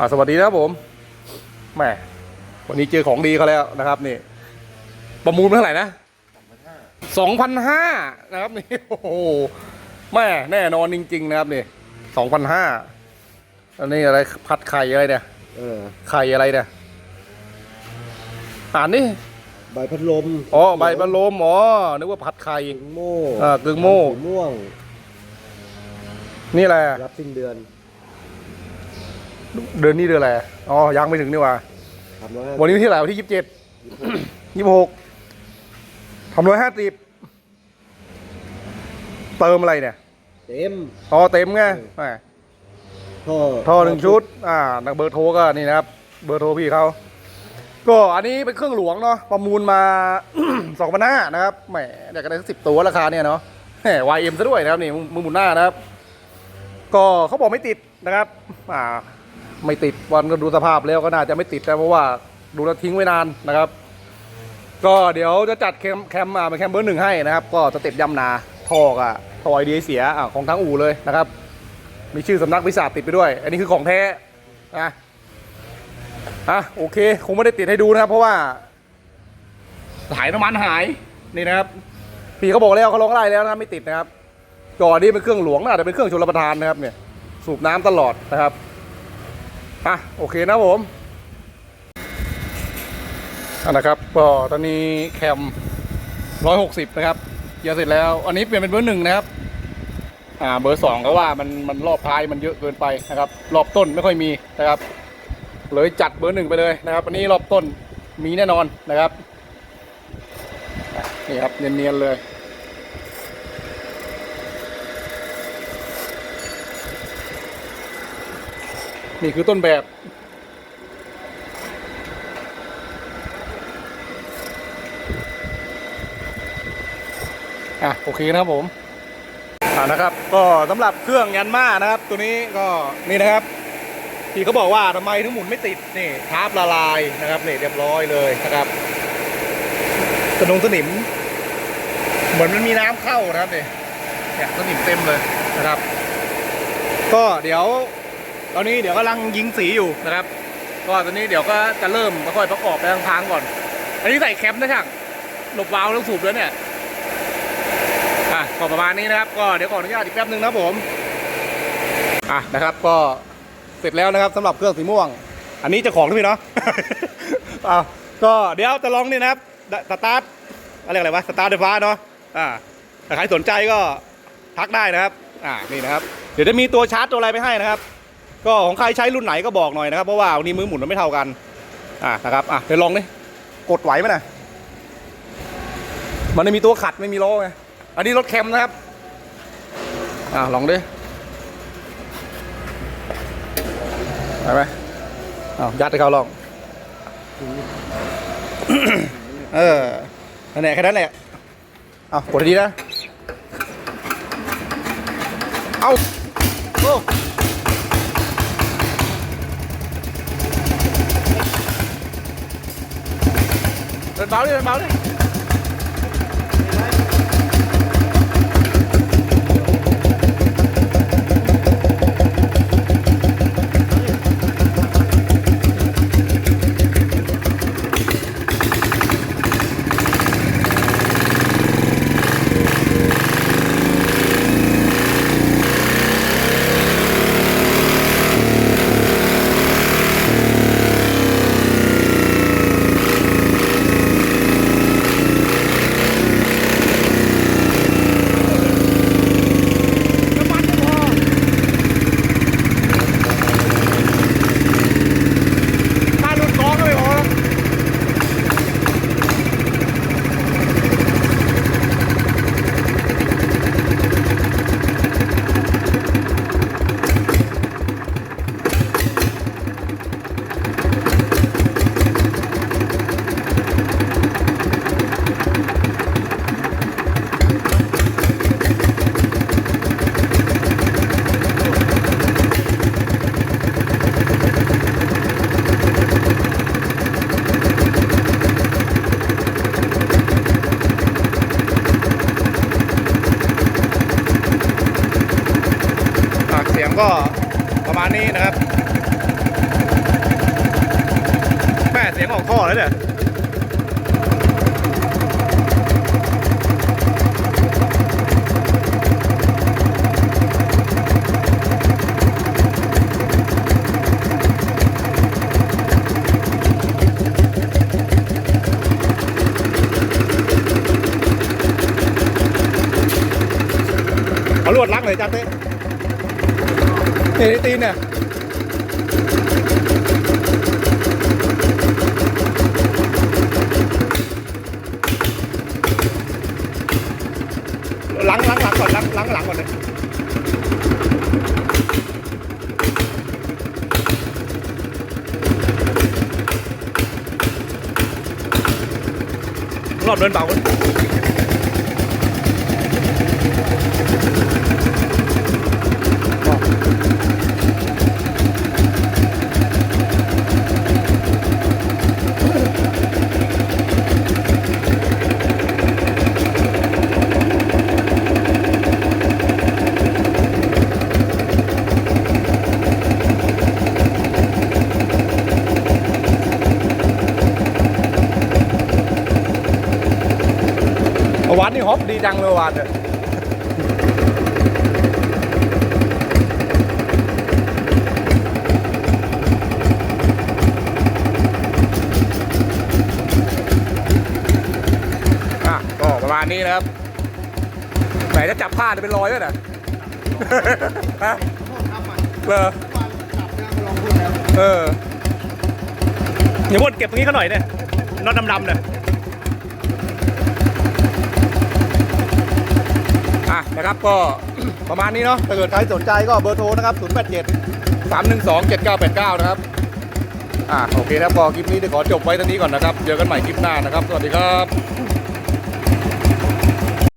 อ่าสวัสดีนะครับผมแหมวันนี้เจอของดีเขาแล้วนะครับนี่ ประมูลเท่าไหร่นะสองพันห้านะครับนี่โอ้โหแม่แน่นอนจริง ๆ นะครับนี่สองพันห้าอันนี้อะไรผัดไข่อะไรเนี่ยเออไข่อะไรเนี่ยอ่านนี่ใบพัดลมอ๋อใบบะโลมอ๋อนึกว่าผัดไข่กึ่งโม่อ่ากึ่งโม่สีม่วง นี่อะไรอะรับสิ้นเดือน เดือนนี้เดือนอะไรอ๋อยังไม่ถึงนี่หว่าทำแล้ววันนี้วันที่เท่าไหร่วันที่ยี่สิบเจ็ดยี่สิบหกทำร้อยห้าสิบเติมอะไรเนี่ยเต็ม อ๋อเต็มไงแหมท่อท่อหนึ่งชุด อ่านักเบอร์โทรก็นี่นะครับ เบอร์โทรพี่เขา ก็อันนี้เป็นเครื่องหลวงเนาะประมูลมา สองพันห้านะครับแหมอยากจะได้สักสิบตัวราคาเนี่ยเนาะแหม YM ซะด้วยนะครับนี่มือหมุนหน้านะครับ ก็เขาบอกไม่ติดนะครับ อ่า ไม่ติดวันก็ดูสภาพแล้วก็น่าจะไม่ติดนะเพราะว่าดูแล้วทิ้งไว้นานนะครับ ก็เดี๋ยวจะจัดแคมแคมมาเป็นแคมเบอร์หนึ่งให้นะครับ ก็สเต็ปย่ำนาทอกอะทอไอเดียเสียอของทั้งอู่เลยนะครับ มีชื่อสำนักวิสาติดไปด้วย อันนี้คือของแท้นะอะโอเค คงไม่ได้ติดให้ดูนะครับ เพราะว่าสายน้ำมันหายนี่นะครับพี่เขาบอกแล้วเขาลองไล่แล้วนะไม่ติดนะครับก่อนนี้เป็นเครื่องหลวงน่าจะเป็นเครื่องชลประทานนะครับเนี่ยสูบน้ำตลอดนะครับ อะโอเคนะผมอันนะครับก็ตอนนี้แคมร้อยหกสิบนะครับเกียร์เสร็จแล้ว อันนี้เปลี่ยนเป็นเบอร์หนึ่งนะครับ อ่า เบอร์สองก็ว่ามันมันรอบท้ายมันเยอะเกินไปนะครับ รอบต้นไม่ค่อยมีนะครับ เลยจัดเบอร์หนึ่งไปเลยนะครับ อันนี้รอบต้นมีแน่นอนนะครับ นี่ครับเนียนๆเลย นี่คือต้นแบบ อะ โอเคนะครับผม อ่านะครับ ก็สำหรับเครื่องยันมานะครับ ตัวนี้ก็นี่นะครับ ที่เขาบอกว่าทำไมถึงหมุนไม่ติด นี่ทาร์ปละลายนะครับนี่เรียบร้อยเลยนะครับสนงสนิม เหมือนมันมีน้ำเข้านะครับนี่เนี่ยสนิมเต็มเลยนะครับ ก็เดี๋ยว ตอนนี้เดี๋ยวกำลังยิงสีอยู่นะครับ ก็ตอนนี้เดี๋ยวก็จะเริ่มค่อยประกอบไปทางๆก่อน อันนี้ใส่แคมป์นะช่างหลบวาล์วแล้วสูบแล้วเนี่ยอะก็ประมาณนี้นะครับ ก็เดี๋ยวขออนุญาตอีกแป๊บนึงนะผมอะนะครับก็เสร็จแล้วนะครับสำหรับเครื่องสีม่วง อันนี้จะของทุกพี่เนาะอะก็เดี๋ยวจะลองนี่นะครับสตาร์ทอะไรอะไรวะสตาร์ทไฟฟ้าเนาะอ่าถ้าใครสนใจก็ทักได้นะครับ อ่านี่นะครับ เดี๋ยวจะมีตัวชาร์จตัวอะไรไปให้นะครับ ก็ของใครใช้รุ่นไหนก็บอกหน่อยนะครับเพราะว่าวันนี้มือหมุนมันไม่เท่ากันอ่านะครับอะเดี๋ยวลองดิกดไหวไหมนะมันไม่มีตัวขัดไม่มีล้อไงอันนี้รถแคมนะครับอ่าลองดิไปไหมอ้าวยัดให้เขาลองเออนั่นแหละแค่นั้นแหละเอากดดีนะเอาโอ้ 有毛利人毛利 ก็ประมาณนี้นะครับแม่เสียงออกท่อแล้วเนี่ยเอาลวดลักเลยจ้าเต้ นี่ตีนเนี่ยล้างล้างหลังก่อนล้างล้างหลังก่อนเลยรอบเดินเบาก่อนเอา นี่ฮอปดีจังเลยวัดเนี่ยอะก็ประมาณนี้นะครับไหนจะจับผ้าจะเป็นรอยด้วยนะฮะเออเอออย่าบ่นเก็บตรงนี้เขาหน่อยเนี่ยน็อตดำๆเนี่ย อะ นะครับก็ ประมาณนี้เนาะถ้าเกิดใครสนใจก็เบอร์โทรนะครับ 0 8 7 3 1 2 7 9 8 9 นะครับ อะโอเคนะครับพอคลิปนี้เดี๋ยวขอจบไว้เท่านี้ก่อนนะครับ เจอกันใหม่คลิปหน้านะครับ สวัสดีครับ